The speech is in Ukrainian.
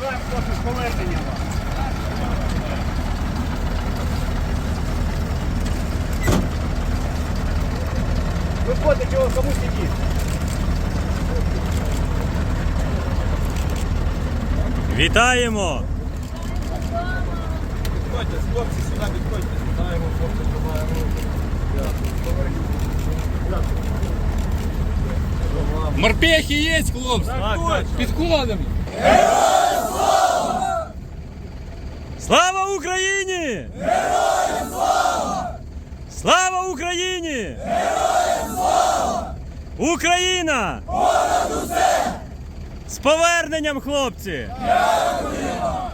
З поверненням вас. Виходить, чого кому сидіти. Вітаємо! Підходьте, хлопці, сюди підходьте. Знаємо, хлопці, тримаємо руку. Морпехи є, хлопці? Підходимо. Слава Україні! Героям слава! Слава Україні! Героям слава! Україна! Понад усе! З поверненням, хлопці! Дякуємо!